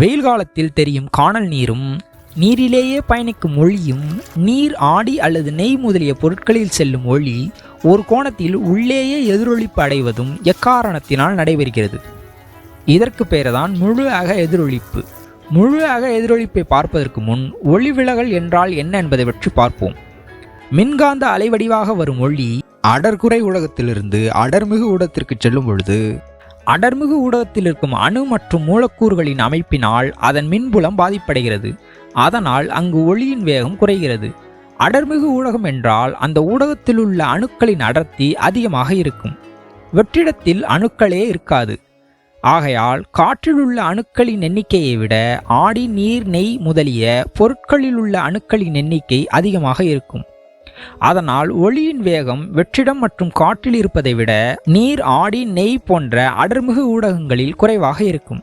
வெயில் காலத்தில் தெரியும் காணல் நீரும் நீரிலேயே பயணிக்கும் ஒளியும் நீர் ஆடி அல்லது நெய் முதலிய பொருட்களில் செல்லும் ஒளி ஒரு கோணத்தில் உள்ளேயே எதிரொலிப்பு அடைவதும் எக்காரணத்தினால் நடைபெறுகிறது. இதற்கு பெயர்தான் முழு அக எதிரொலிப்பு முழு அக எதிரொலிப்பை பார்ப்பதற்கு முன் ஒளி விலகல் என்றால் என்ன என்பதை பற்றி பார்ப்போம். மின்காந்த அலைவடிவாக வரும் ஒளி அடர்குறை ஊடகத்திலிருந்து அடர்மிகு ஊடகத்திற்கு செல்லும் பொழுது அடர்மிகு ஊடகத்தில் இருக்கும் அணு மற்றும் மூலக்கூறுகளின் அமைப்பினால் அதன் மின்புலம் பாதிப்படைகிறது. அதனால் அங்கு ஒளியின் வேகம் குறைகிறது. அடர்மிகு ஊடகம் என்றால் அந்த ஊடகத்தில் உள்ள அணுக்களின் அடர்த்தி அதிகமாக இருக்கும். வெற்றிடத்தில் அணுக்களே இருக்காது. ஆகையால் காற்றில் உள்ள அணுக்களின் எண்ணிக்கையை விட ஆடி நீர் நெய் முதலிய பொருட்களில் உள்ள அணுக்களின் எண்ணிக்கை அதிகமாக இருக்கும். அதனால் ஒளியின் வேகம் வெற்றிடம் மற்றும் காற்றில் இருப்பதை விட நீர் ஆடி நெய் போன்ற அடர்மிகு ஊடகங்களில் குறைவாக இருக்கும்.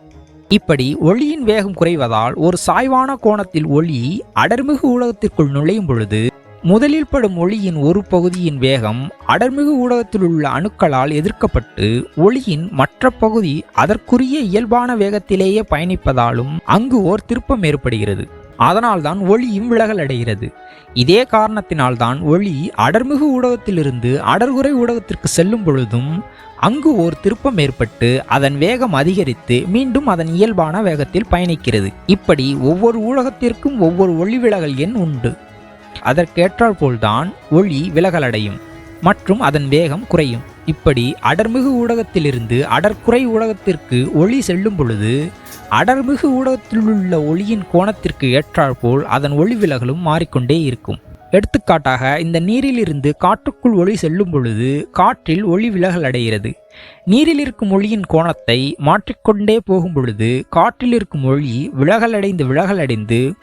இப்படி ஒளியின் வேகம் குறைவதால் ஒரு சாய்வான கோணத்தில் ஒளி அடர்மிகு ஊடகத்திற்குள் நுழையும் பொழுது முதலில் படும் ஒளியின் ஒரு பகுதியின் வேகம் அடர்மிகு ஊடகத்தில் உள்ள அணுக்களால் எதிர்க்கப்பட்டு ஒளியின் மற்ற பகுதி அதற்குரிய இயல்பான வேகத்திலேயே பயணிப்பதாலும் அங்கு ஓர் திருப்பம் ஏற்படுகிறது. அதனால்தான் ஒளியும் விலகல் அடைகிறது இதே காரணத்தினால்தான் ஒளி அடர்மிகு ஊடகத்திலிருந்து அடர்குறை ஊடகத்திற்கு செல்லும் பொழுதும் அங்கு ஓர் திருப்பம் ஏற்பட்டு அதன் வேகம் அதிகரித்து மீண்டும் அதன் இயல்பான வேகத்தில் பயணிக்கிறது. இப்படி ஒவ்வொரு ஊடகத்திற்கும் ஒவ்வொரு ஒளி விலகல் எண் உண்டு. அதற்கேற்றாற்போல்தான் ஒளி விலகலடையும் மற்றும் அதன் வேகம் குறையும். இப்படி அடர்மிகு ஊடகத்திலிருந்து அடர்குறை ஊடகத்திற்கு ஒளி செல்லும் பொழுது அடர்மிகு ஊடகத்திலுள்ள ஒளியின் கோணத்திற்கு ஏற்றாற்போல் அதன் ஒளி விலகலும் மாறிக்கொண்டே இருக்கும். எடுத்துக்காட்டாக இந்த நீரிலிருந்து காற்றுக்குள் ஒளி செல்லும் பொழுது காற்றில் ஒளி விலகல் அடைகிறது. நீரில் இருக்கும் ஒளியின் கோணத்தை மாற்றிக்கொண்டே போகும் பொழுது காற்றில் இருக்கும் ஒளி விலகலடைந்து விலகலடைந்து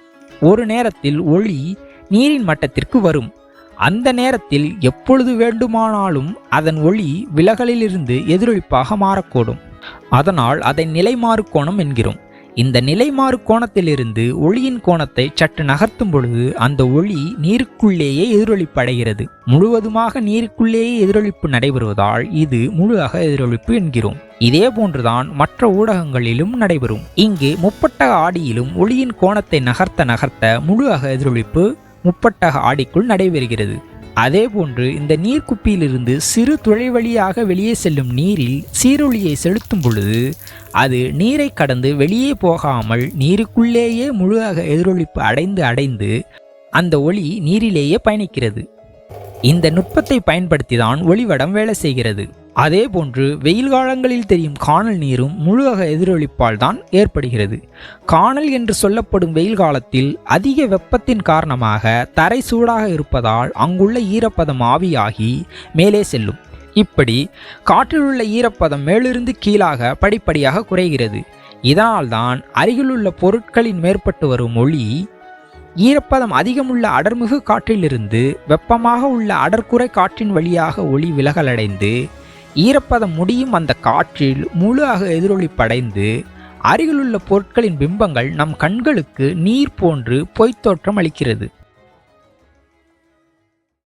ஒரு நேரத்தில் ஒளி நீரின் மட்டத்திற்கு வரும். அந்த நேரத்தில் எப்பொழுது வேண்டுமானாலும் அதன் ஒளி விலகலிலிருந்து எதிரொலிப்பாக மாறக்கூடும். அதனால் அதை நிலைமாறு கோணம் என்கிறோம். இந்த நிலைமாறு கோணத்திலிருந்து ஒளியின் கோணத்தை சற்று நகர்த்தும் பொழுது அந்த ஒளி நீருக்குள்ளேயே எதிரொலிப்படைகிறது முழுவதுமாக நீருக்குள்ளேயே எதிரொலிப்பு நடைபெறுவதால் இது முழு அக எதிரொலிப்பு என்கிறோம். இதே போன்றுதான் மற்ற ஊடகங்களிலும் நடைபெறும். இங்கு முப்பட்டக ஆடியிலும் ஒளியின் கோணத்தை நகர்த்த நகர்த்த முழு அக எதிரொலிப்பு முப்பட்டக ஆடிக்குள் நடைபெறுகிறது. அதேபோன்று இந்த நீர்க்குப்பியிலிருந்து சிறு துளை வழியாக வெளியே செல்லும் நீரில் சீரொளியை செலுத்தும் பொழுது அது நீரை கடந்து வெளியே போகாமல் நீருக்குள்ளேயே முழுதாக எதிரொலிப்பு அடைந்து அடைந்து அந்த ஒளி நீரிலேயே பயணிக்கிறது. இந்த நுட்பத்தை பயன்படுத்தி தான் ஒளிவடம் வேலை செய்கிறது. அதேபோன்று வெயில் காலங்களில் தெரியும் காணல் நீரும் முழுவக எதிரொலிப்பால் தான் ஏற்படுகிறது. காணல் என்று சொல்லப்படும் வெயில் காலத்தில் அதிக வெப்பத்தின் காரணமாக தரை சூடாக இருப்பதால் அங்குள்ள ஈரப்பதம் ஆவியாகி மேலே செல்லும். இப்படி காற்றில் உள்ள ஈரப்பதம் மேலிருந்து கீழாக படிப்படியாக குறைகிறது. இதனால்தான் அருகிலுள்ள பொருட்களின் மேற்பட்டு வரும் ஒளி ஈரப்பதம் அதிகமுள்ள அடர்மிகு காற்றிலிருந்து வெப்பமாக உள்ள அடர்குறை காற்றின் வழியாக ஒளி விலகலடைந்து ஈரப்பதம் முடியும் அந்த காற்றில் முழு எதிரொலி எதிரொலிப்படைந்து அருகிலுள்ள பொருட்களின் பிம்பங்கள் நம் கண்களுக்கு நீர் போன்று பொய்த்தோற்றம் அளிக்கிறது.